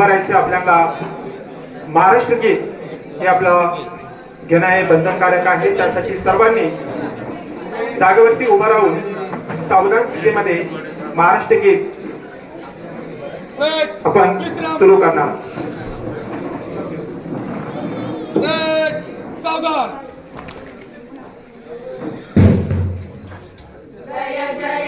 या उभं राहायचं आपल्याला. महाराष्ट्र गीत हे आपलं घेणं हे बंधनकारक आहे. त्यासाठी सर्वांनी जागेवरती उभं राहून सावधान स्थितीमध्ये महाराष्ट्र गीत आपण सुरू करणार. जय जय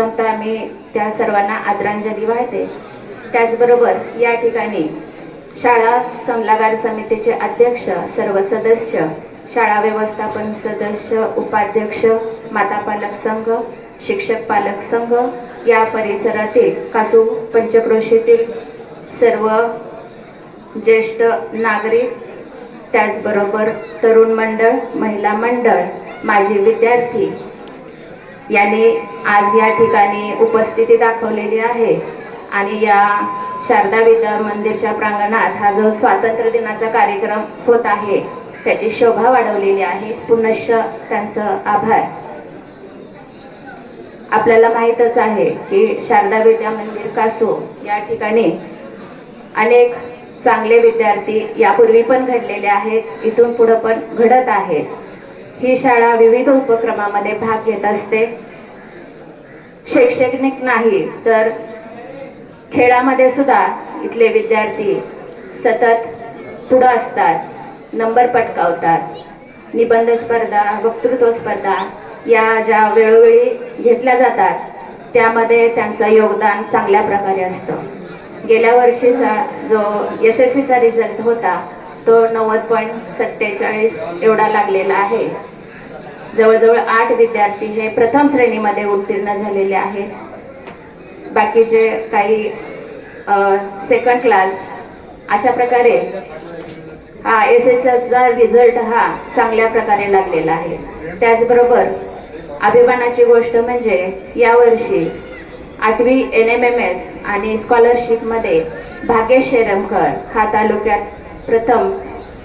प्रथमतः मी त्या सर्वांना आदरांजली वाहते. त्याचबरोबर या ठिकाणी शाळा सल्लागार समितीचे अध्यक्ष सर्व सदस्य शाळा व्यवस्थापन सदस्य उपाध्यक्ष माता पालक संघ शिक्षक पालक संघ या परिसरातील कासू पंचक्रोशीतील सर्व ज्येष्ठ नागरिक त्याचबरोबर तरुण मंडळ महिला मंडळ माजी विद्यार्थी यांनी आज या ठिकाणी उपस्थिती दाखवलेली आहे. आणि या शारदा विद्या मंदिरच्या प्रांगणात हा जो स्वातंत्र्य दिनाचा कार्यक्रम होत आहे त्याची शोभा वाढवलेली आहे. पुनश्च त्यांचं आभार. आपल्याला माहीतच आहे की शारदा विद्या मंदिर कासो या ठिकाणी अनेक चांगले विद्यार्थी यापूर्वी पण घडलेले आहेत इथून पुढं पण घडत आहेत. ही शाळा विविध उपक्रमामध्ये भाग घेत असते. शैक्षणिक नाही तर खेळामध्ये सुद्धा इथले विद्यार्थी सतत पुढं असतात नंबर पटकावतात. निबंध स्पर्धा वक्तृत्व स्पर्धा या ज्या वेळोवेळी घेतल्या जातात त्यामध्ये त्यांचं योगदान चांगल्या प्रकारे असतं. गेल्या वर्षीचा जो एस एस सीचा रिझल्ट होता तो नव्वद पॉईंट सत्तेचाळीस एवढा लागलेला आहे. जवळजवळ आठ विद्यार्थी हे प्रथम श्रेणीमध्ये उत्तीर्ण झालेले आहेत. बाकीचे काही सेकंड क्लास अशा प्रकारे हा एस एसचा रिझल्ट हा चांगल्या प्रकारे लागलेला आहे. त्याचबरोबर अभिमानाची गोष्ट म्हणजे यावर्षी आठवी एन एम एम एस आणि स्कॉलरशिपमध्ये भाग्येश शेरमकर हा तालुक्यात प्रथम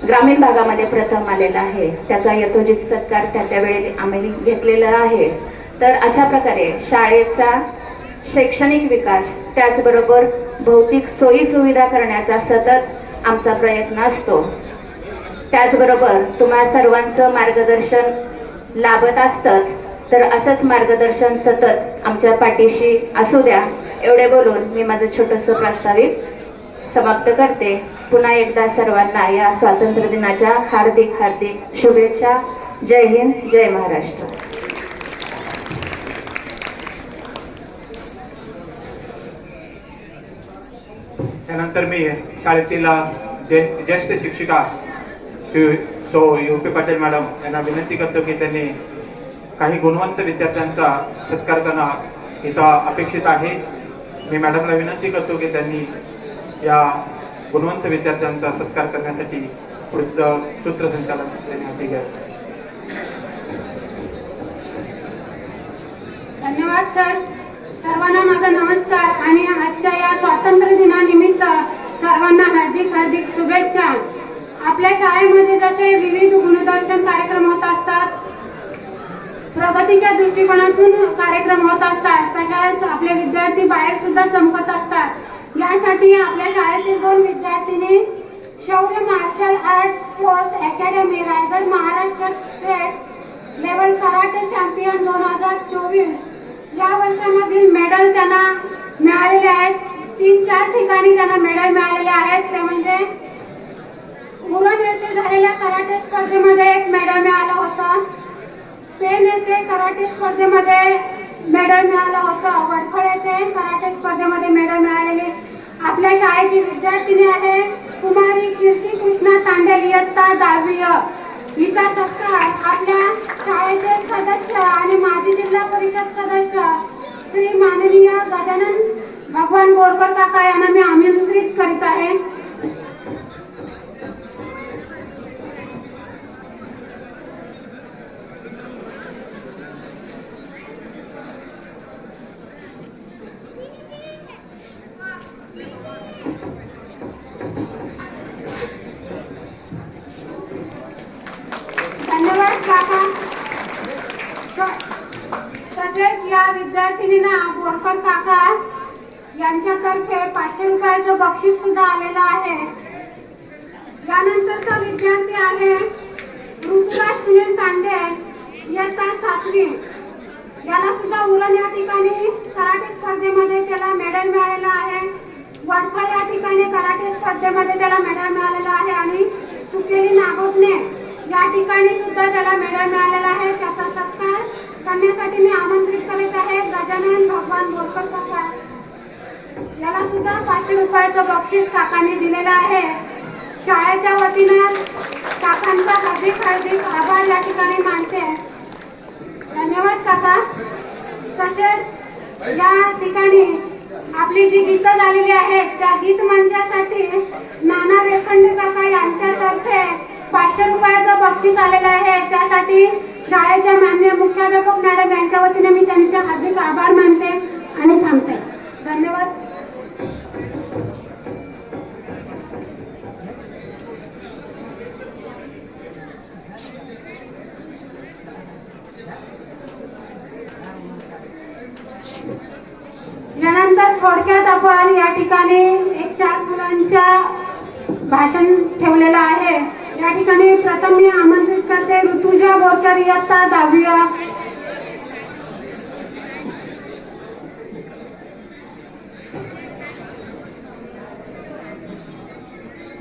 ग्रामीण भागामध्ये प्रथम आलेला आहे. त्याचा यथोचित सत्कार त्या त्यावेळी आम्ही घेतलेला आहे. तर अशा प्रकारे शाळेचा शैक्षणिक विकास त्याचबरोबर भौतिक सोयी सुविधा करण्याचा सतत आमचा प्रयत्न असतो. त्याचबरोबर तुम्हा सर्वांचं मार्गदर्शन लाभत असतंच तर असंच मार्गदर्शन सतत आमच्या पाठीशी असू द्या. एवढे बोलून मी माझं छोटंसं प्रास्ताविक समाप्त करते. पुन्हा एकदा सर्वांना या स्वातंत्र्य दिनाच्या हार्दिक हार्दिक शुभेच्छा. जय हिंद जय महाराष्ट्र. त्यानंतर मी शाळेतील ज्येष्ठ शिक्षिका सो यू पी पाटील मॅडम यांना विनंती करतो की त्यांनी काही गुणवंत विद्यार्थ्यांचा सत्कार करणं इथं अपेक्षित आहे. मी मॅडमला विनंती करतो की त्यांनी या गुणवंत विद्यार्थ्यांचा सत्कार करण्यासाठी पुढचं सूत्रसंचालन देण्यात हाती धन्यवाद सर. सर्वांना माझा नमस्कार आणि आजच्या या स्वातंत्र्य दिनानिमित्त सर्वांना हार्दिक हार्दिक शुभेच्छा. आपल्या शाळेमध्ये जसे विविध गुणदर्शन कार्यक्रम होत असतात प्रगतीच्या दृष्टिकोनातून कार्यक्रम होत असतात तशाच आपले विद्यार्थी बाहेर सुद्धा चमकत असतात. यासाठी आपल्या शाळेतील दोन विद्यार्थिनी Shaurya martial arts sports academy Raigad Maharashtra state level karate champion दोन हजार चोवीस. या वर्षामधील मेडल त्यांना मिळालेले आहेत. तीन चार ठिकाणी त्यांना मेडल मिळालेले आहेत. ते म्हणजे उरण येथे झालेल्या कराटे स्पर्धेमध्ये एक मेडल मिळालं होतं. पेन येथे कराटे स्पर्धेमध्ये मेडल मिळालं होतं. वडखळ येथे कराटे स्पर्धेमध्ये मेडल मिळालेले. आपल्या शाळेची विद्यार्थिनी आहे कुमारी कीर्ती कृष्णा तांडेल इयत्ता दहावी. हिचा सत्कार आपल्या शाळेचे सदस्य आणि माजी जिल्हा परिषद सदस्य श्री माननीय गजानन भगवान बोरकर काका यांना मी आमंत्रित करीत आहे धन्यवाद काका त- तसेच या विद्यार्थिनींना बोरकर काका यांच्यातर्फे पाचशे बक्षीस सुद्धा आलेलं आहे. यानंतरचा विद्यार्थी आहे ऋतुराज सुनील तांडे. इयत्ता सातवी. याला सुद्धा उरण या ठिकाणी कराटे स्पर्धेमध्ये त्याला मेडल मिळालेलं आहे. वडखळ या ठिकाणी कराटे स्पर्धेमध्ये त्याला मेडल मिळालेलं आहे आणि सुकेली नागोटने या ठिकाणी सुद्धा त्याला मेडल मिळालेला आहे. त्याचा सत्कार करण्यासाठी मी आमंत्रित करीत आहे. गजानन भगवान बोरकर याला सुद्धा पाचशे रुपयाचं बक्षीस काकांनी दिलेलं आहे. शाळेच्या वतीनं काकांचा हार्दिक हार्दिक आभार या ठिकाणी मानते. धन्यवाद काका. तसेच या ठिकाणी आपली जी गीतं झालेली आहेत त्या गीत मंचासाठी नाना वेखंडे काका यांच्यातर्फे पाचशे रुपयाचं बक्षीस आलेलं आहे. त्यासाठी शाळेच्या मान्य मुख्याध्यापक मॅडम यांच्या वतीने मी त्यांचे हार्दिक आभार मानते आणि थांबते धन्यवाद यानंतर थोडक्यात आपण या ठिकाणी एक चार मुलांच्या भाषण ठेवलेलं आहे या ठिकाणी प्रथम मी आमंत्रित करते ऋतुजा बोरकर इयत्ता दहावी अ.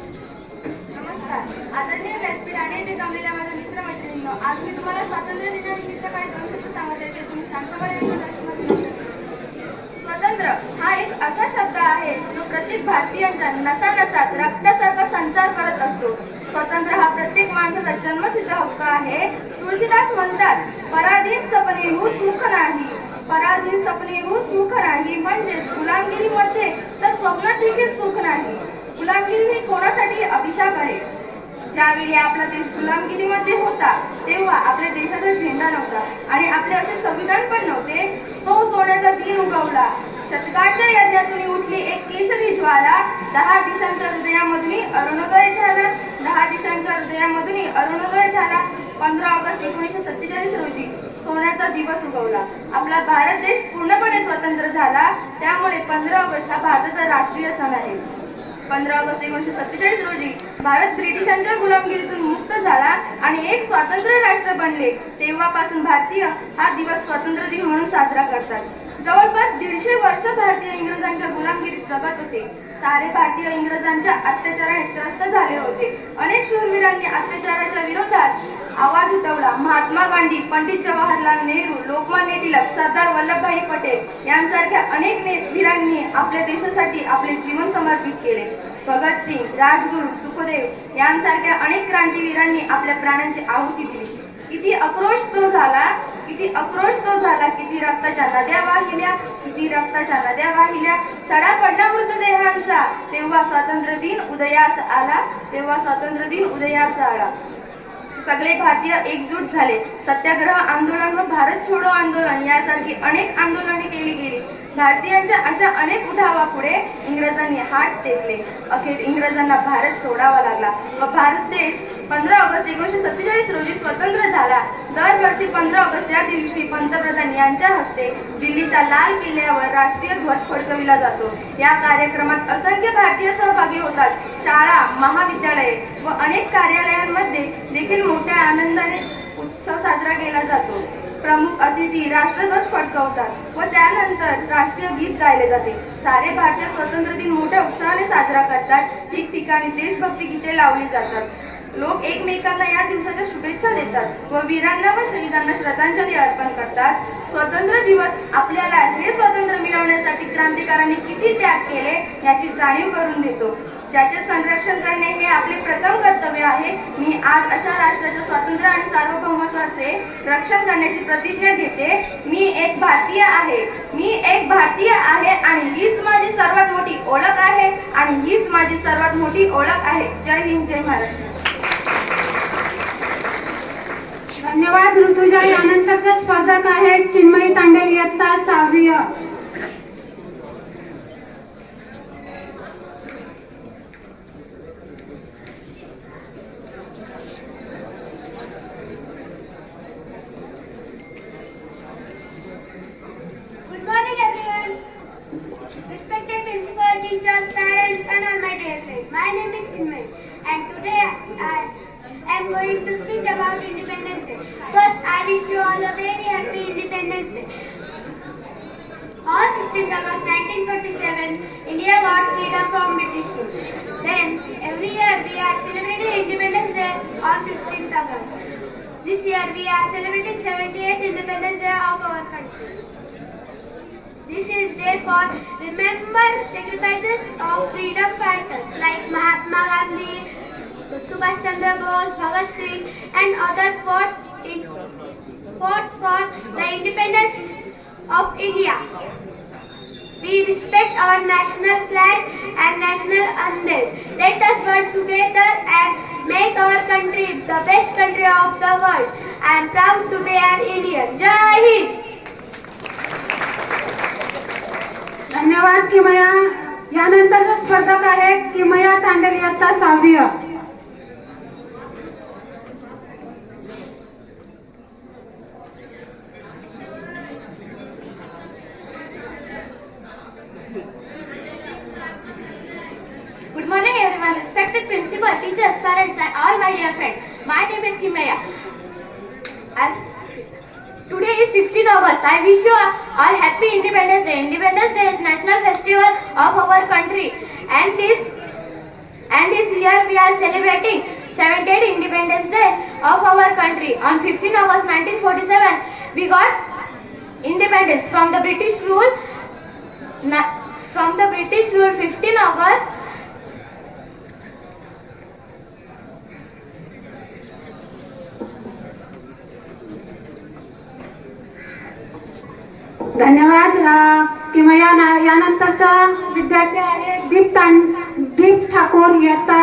नमस्कार आदरणीय व्यासपीठ आणि येथे जमलेल्या माझ्या मित्रमैत्रिणींनो आज मी तुम्हाला स्वातंत्र्य दिनानिमित्त काही दोन शब्द सांगत आहे ते तुम्ही शांतपणे ऐकून लक्षामध्ये घेऊ शकता. स्वतंत्र हा एक असा शब्द आहे जो प्रत्येक भारतीयांच्या नसानसात रक्तासारखा संचार करत असतो स्वतंत्र हा प्रत्येक माणसाचा जन्मसिद्ध हक्क आहे. तुळशीदास म्हणतात पराधीन सपने हू सुख नाही. पराधीन सपने हू सुख नाही. म्हणजेच गुलामगिरीमध्ये तर स्वप्नात देखील सुख नाही. गुलामगिरी ही कोणासाठी अभिशाप आहे? ज्यावेळी आपला देश गुलामगिरीमध्ये होता तेव्हा आपल्या देशाचा झेंडा नव्हता आणि आपले असे संविधान पण नव्हते. तो सोन्याचा दिन उगवला. शतकाच्या यज्ञातून उठली एक केशरी ज्वाला. दहा दिशांच्या हृदयामधून अरुणोदय झाला. दहा दिशांच्या हृदयामधून अरुणोदय झाला. पंधरा ऑगस्ट एकोणीसशे सत्तेचाळीस रोजी सोन्याचा दिवस उगवला. आपला भारत देश पूर्णपणे स्वतंत्र झाला. त्यामुळे पंधरा ऑगस्ट हा भारताचा राष्ट्रीय सण आहे. पंधरा ऑगस्ट एकोणीसशे सत्तेचाळीस रोजी भारत ब्रिटिशांच्या गुलामगिरीतून मुक्त झाला आणि एक स्वातंत्र्य राष्ट्र बनले. तेव्हापासून भारतीय हा दिवस स्वातंत्र्य दिन म्हणून साजरा करतात. जवळपास दीडशे वर्ष भारतीय इंग्रजांच्या गुलामगिरीत जगत होते. सारे भारतीय इंग्रजांच्या अत्याचाराने त्रस्त झाले होते. अनेक शूरवीरांनी अत्याचाराच्या विरोधात आवाज उठवला. महात्मा गांधी पंडित जवाहरलाल नेहरू लोकमान्य टिळक सरदार वल्लभभाई पटेल यांसारख्या अनेक वीरांनी आपल्या देशासाठी आपले जीवन समर्पित केले. भगतसिंग राजगुरू सुखदेव यांसारख्या अनेक क्रांतीवीरांनी आपल्या प्राणांची आहुती दिली. किती आक्रोश तो झाला किती आक्रोश तो झाला किती रक्ताच्या नद्या वाहिल्या किती रक्ताच्या नद्या वाहिल्या सडा पडला मृतदेहांचा. तेव्हा स्वातंत्र्य दिन उदयास आला तेव्हा स्वातंत्र्य दिन उदयास आला. सगळे भारतीय एकजूट झाले. सत्याग्रह आंदोलन व भारत छोडो आंदोलन यासारखी अनेक आंदोलने केली गेली. भारतीयांच्या अशा अनेक उठावापुढे इंग्रजांनी हात टेकले. अखेर इंग्रजांना भारत सोडावा लागला. व भारत देश पंधरा ऑगस्ट एकोणीसशे सत्तेचाळीस रोजी स्वतंत्र दरवर्षी पंधरा ऑगस्ट या दिवशी पंतप्रधान यांच्या हस्ते दिल्लीच्या लाल किल्ल्यावर राष्ट्रीय ध्वज फडकविला जातो. या कार्यक्रमात असंख्य भारतीय सहभागी होतात. शाळा महाविद्यालये व अनेक कार्यालयांमध्ये देखील मोठ्या आनंदाने उत्सव साजरा केला जातो. प्रमुख अतिथी राष्ट्रध्वज फडकवतात व त्यानंतर राष्ट्रीय गीत गायले जाते. सारे भारतीय स्वातंत्र्य दिन मोठ्या उत्साहाने साजरा करतात. ठिकठिकाणी देशभक्ती गीते लावली जातात. लोक एकमेकांना या दिवसाच्या शुभेच्छा देतात व वीरांना व शहीदांना श्रद्धांजली अर्पण करतात. स्वतंत्र दिवस आपल्याला हे स्वातंत्र्य मिळवण्यासाठी क्रांतिकारांनी किती त्याग केले याची जाणीव करून देतो. ज्याचे संरक्षण करणे हे आपले प्रथम कर्तव्य आहे. मी आज अशा राष्ट्राच्या स्वातंत्र्य आणि सार्वभौमत्वाचे रक्षण करण्याची प्रतिज्ञा घेते. मी एक भारतीय आहे. मी एक भारतीय आहे आणि हीच ओळख आहे आणि हीच माझी सर्वात मोठी ओळख आहे. जय हिंद जय महाराष्ट्र. धन्यवाद ऋतुजा. यानंतरच्या स्पर्धक आहेत चिन्मयी तांडेल इयत्ता सहावी. This year we are celebrating 78th Independence Day of our country. This is day for remember sacrifices of freedom fighters like Mahatma Gandhi, Subhash Chandra Bose, Bhagat Singh, and others fought in fought for the independence of India. We respect our national flag and national anthem. Let us work together and make our country the best country of the world. I am proud to be an Indian. Jai Hind. धन्यवाद किमया यानंतरचा स्पर्धक आहेत किमया तांडेल इयत्ता सहावी respected principal, teachers, parents and all my dear friends. My name is Kimaya. Today is 15 August. I wish you all happy Independence Day. Independence Day is national festival of our country. And this and this year we are celebrating 70th Independence Day of our country. On 15 August 1947, we got independence from the British rule. From the British rule 15 August धन्यवाद अ, किमया ना- विद्यार्थी आहे दीप दीप ठाकूर इयत्ता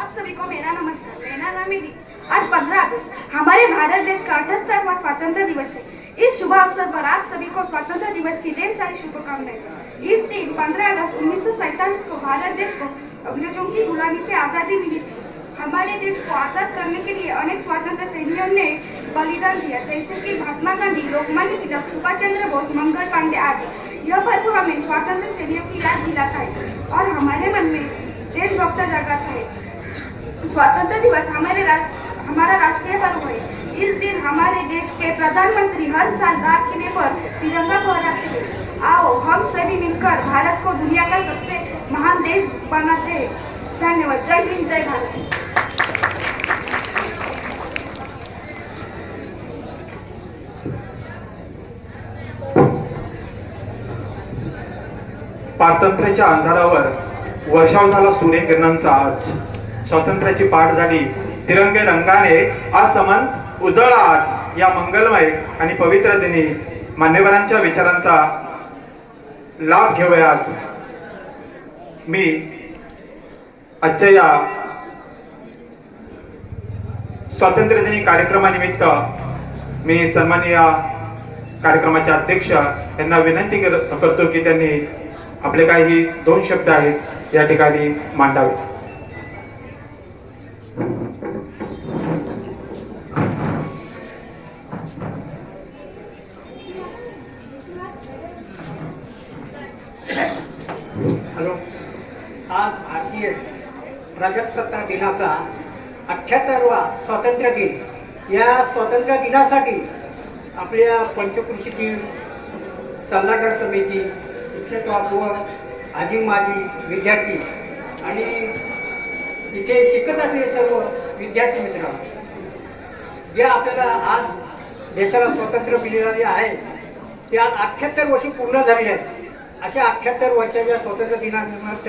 आप सभी को मेरा नमस्कार मेरा नाम आज 15 अगस्त हमारे भारत देश का अठहत्तरवा स्वतंत्रता दिवस है। इस शुभ अवसर पर आप सभी को स्वतंत्रता दिवस की ढेर सारी शुभकामनाएँ इस दिन 15 अगस्त उन्नीस को भारत देश को अंग्रेज़ों की गुलामी से आज़ादी मिली थी। हमारे देश को आजाद करने के लिए अनेक स्वतंत्र सैनिकों ने बलिदान दिया जैसे कि महात्मा गांधी लोकमान्य तिलक सुभाष चंद्र बोस मंगल पांडे आदि। यह भरपूर हमें स्वतंत्र सैनिकों की याद दिलाता है और हमारे मन में देशभक्त जगाता है। स्वतंत्र दिवस हमारे राष्ट्र हमारा राष्ट्रीय पर्व है। इस दिन हमारे देश के प्रधानमंत्री हर साल रात किले पर तिरंगा फहराते हैं। आओ हम सभी मिलकर भारत को दुनिया का सबसे महान देश बनाते हैं। धन्यवाद। जय हिंद जय भारत। पारतंत्र्याच्या अंधारावर वर्षाव झाला सूर्यकिरणांचा आज. स्वातंत्र्याची पाठ झाली. तिरंगे रंगाने आज समान उजळा आज. या मंगलमय आणि पवित्र दिनी मान्यवरांच्या विचारांचा लाभ घेऊया आज. मी आजच्या या स्वातंत्र्य दिनी कार्यक्रमानिमित्त मी सन्माननीय कार्यक्रमाचे अध्यक्ष यांना विनंती करतो की त्यांनी आपले काही दोन शब्द आहेत या ठिकाणी मांडावे. हॅलो. आज भारतीय प्रजासत्ताक दिनाचा अठ्ठ्याहत्तरवा स्वातंत्र्य दिन. या स्वातंत्र्य दिनासाठी आपल्या पंचकृषीतील सल्लागार समिती शिक्षक व आजी माजी विद्यार्थी आणि इथे शिकत असलेले सर्व विद्यार्थी मित्र जे आपल्याला आज देशाला स्वातंत्र्य मिळाले आहे ते आज अठ्ठ्याहत्तर वर्ष पूर्ण झालेले आहेत. अशा अठ्ठ्याहत्तर वर्षाच्या स्वातंत्र्य दिनानिमित्त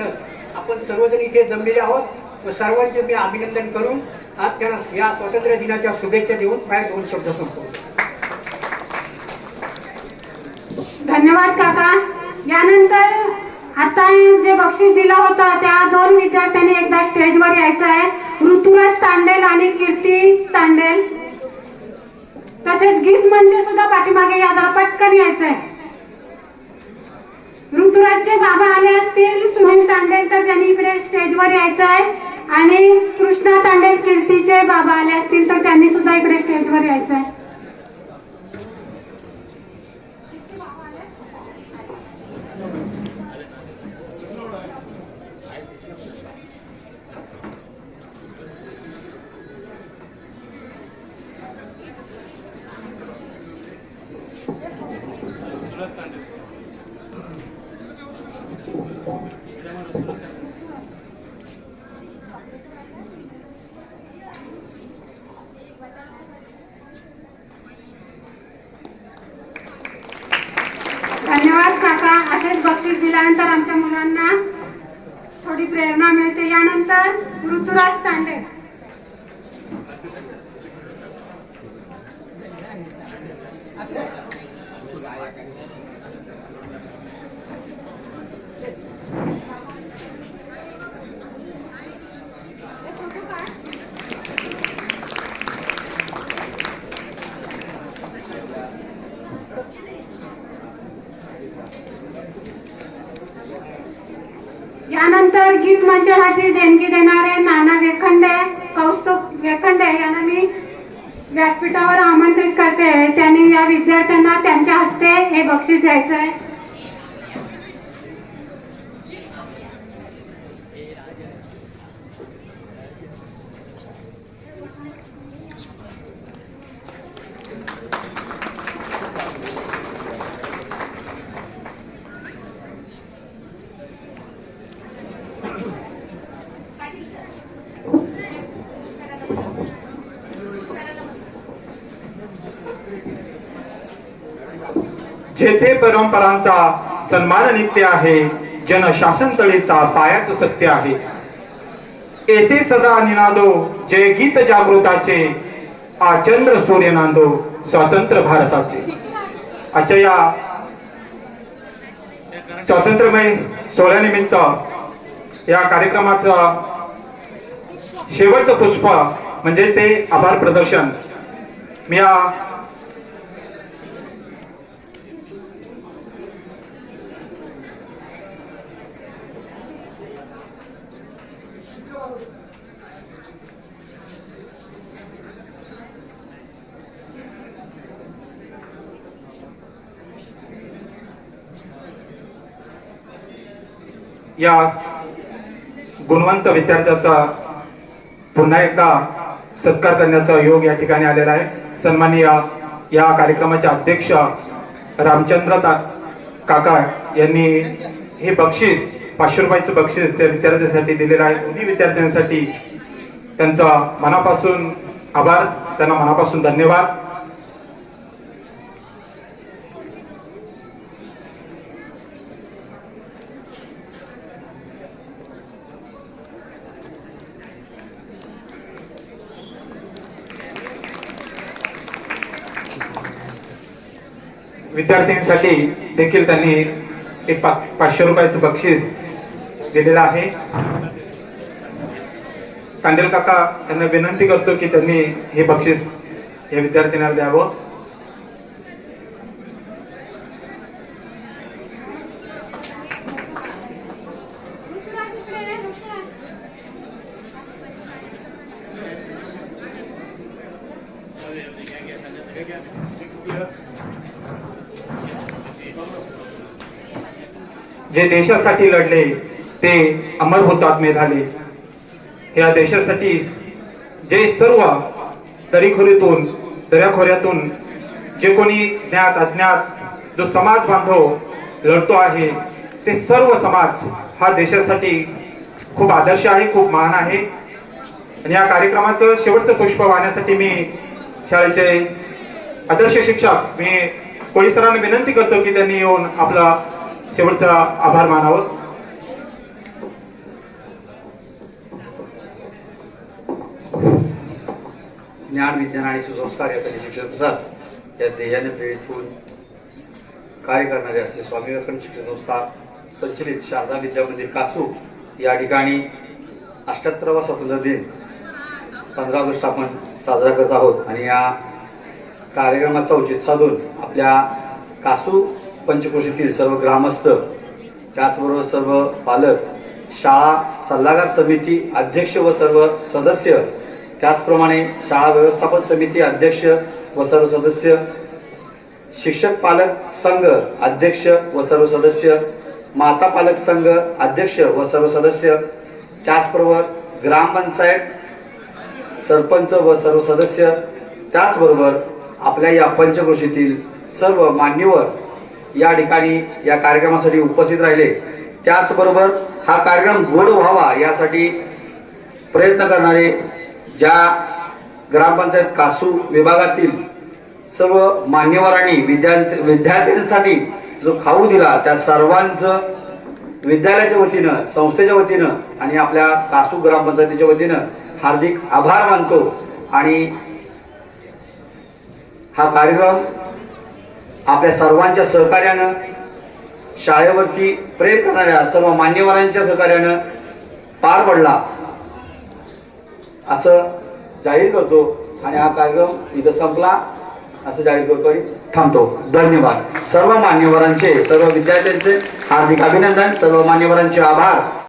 आपण सर्वजण इथे जमलेले आहोत व सर्वांचे मी अभिनंदन करून आज त्यांना या स्वातंत्र्य दिनाच्या शुभेच्छा देऊन माझ्या दोन शब्द संपवतो. धन्यवाद काका. यानंतर आता जे बक्षीस दिलं होतं त्या दोन विद्यार्थ्यांनी एकदा स्टेजवर यायचं आहे. ऋतुराज तांडेल आणि कीर्ती तांडेल. तसेच गीत म्हणजे सुद्धा पाठीमागे या पटकन पटकन यायचंय ऋतुराजचे बाबा आले असतील सुनील तांडेल तर त्यांनी इकडे स्टेजवर यायचं आहे. आणि कृष्णा तांडेल कीर्तीचे बाबा आले असतील तर त्यांनी सुद्धा इकडे स्टेजवर यायचं आहे धन्यवाद काका असेच बक्षीस दिल्यानंतर आमच्या मुलांना थोडी प्रेरणा मिळते यानंतर ऋतुराज तांडे यानंतर गीत मंचासाठी देणगी देणारे नाना वेखंडे कौस्तुभ वेखंडे यांना मी व्यासपीठावर आमंत्रित करते त्यांनी या विद्यार्थ्यांना त्यांच्या हस्ते हे बक्षीस द्यायचं आहे जेथे परंपरांचा सन्मान नित्य आहे जनशासन तळीचा पायाच सत्य आहे. येथे सदा निनादो जय गीत जागृताचे आचंद्र सूर्य नांदो स्वातंत्र्य भारताचे. आजच्या या स्वातंत्र्यमय सोहळ्यानिमित्त या कार्यक्रमाचं शेवटचं पुष्प म्हणजे ते आभार प्रदर्शन. मी या या गुणवंत विद्यार्थ्याचा पुन्हा एकदा सत्कार करण्याचा योग या ठिकाणी आलेला आहे. सन्माननीय या कार्यक्रमाचे अध्यक्ष रामचंद्र काका यांनी हे बक्षीस पाचशे रुपयाचं बक्षीस त्या विद्यार्थ्यांसाठी दिलेलं आहे. दोन्ही विद्यार्थ्यांसाठी त्यांचा मनापासून आभार त्यांना मनापासून धन्यवाद. विद्यार्थ्यांसाठी देखील त्यांनी एक पा पाचशे रुपयाचं बक्षीस दिलेलं आहे. कांडेल काका यांना विनंती करतो की त्यांनी हे बक्षीस या विद्यार्थ्यांना द्यावं. जे देशासाठी लढले ते अमर हुतात्मे झाले या देशासाठी जे सर्व दरीखोरीतून दऱ्याखोऱ्यातून जे कोणी ज्ञात अज्ञात जो समाज बांधव लढतो आहे ते सर्व समाज हा देशासाठी खूप आदर्श आहे खूप महान आहे. आणि या कार्यक्रमाचं शेवटचं पुष्प वाहण्यासाठी मी शाळेचे आदर्श शिक्षक मी कोळी सरांना विनंती करतो की त्यांनी येऊन आपला शेवटचा आभार मानावं. ज्ञान विज्ञान आणि सुसंस्कार यासाठी शिक्षण प्रसार या ध्येयाने प्रेरित होऊन कार्य करणारे असले स्वामी विवेकानंद शिक्षण संस्था संचलित शारदा विद्या मंदिर कासू या ठिकाणी अठ्याहत्तरावा स्वातंत्र्य दिन पंधरा ऑगस्ट आपण साजरा करत आहोत. आणि या कार्यक्रमाचा औचित साधून आपल्या कासू पंचकोशीतील सर्व ग्रामस्थ त्याचबरोबर सर्व पालक शाळा सल्लागार समिती अध्यक्ष व सर्व सदस्य त्याचप्रमाणे शाळा व्यवस्थापन समिती अध्यक्ष व सर्व सदस्य शिक्षक पालक संघ अध्यक्ष व सर्व सदस्य माता पालक संघ अध्यक्ष व सर्व सदस्य त्याचबरोबर ग्रामपंचायत सरपंच व सर्व सदस्य त्याचबरोबर आपल्या या पंचक्रोशीतील सर्व मान्यवर या ठिकाणी या कार्यक्रमासाठी उपस्थित राहिले. त्याचबरोबर हा कार्यक्रम गोड व्हावा यासाठी प्रयत्न करणारे ज्या ग्रामपंचायत कासू विभागातील सर्व मान्यवरांनी विद्यार्थी विद्यार्थ्यांसाठी जो खाऊ दिला त्या सर्वांचं विद्यालयाच्या वतीनं संस्थेच्या वतीनं आणि आपल्या कासू ग्रामपंचायतीच्या वतीनं हार्दिक आभार मानतो आणि हा कार्यक्रम आपल्या सर्वांच्या सहकार्यानं शाळेवरती प्रेम करणाऱ्या सर्व मान्यवरांच्या सहकार्यानं पार पडला. असं जाहीर करतो आणि हा कार्यक्रम इथं संपला. असं जाहीर करतो आणि थांबतो. धन्यवाद. सर्व मान्यवरांचे सर्व विद्यार्थ्यांचे हार्दिक अभिनंदन. सर्व मान्यवरांचे आभार.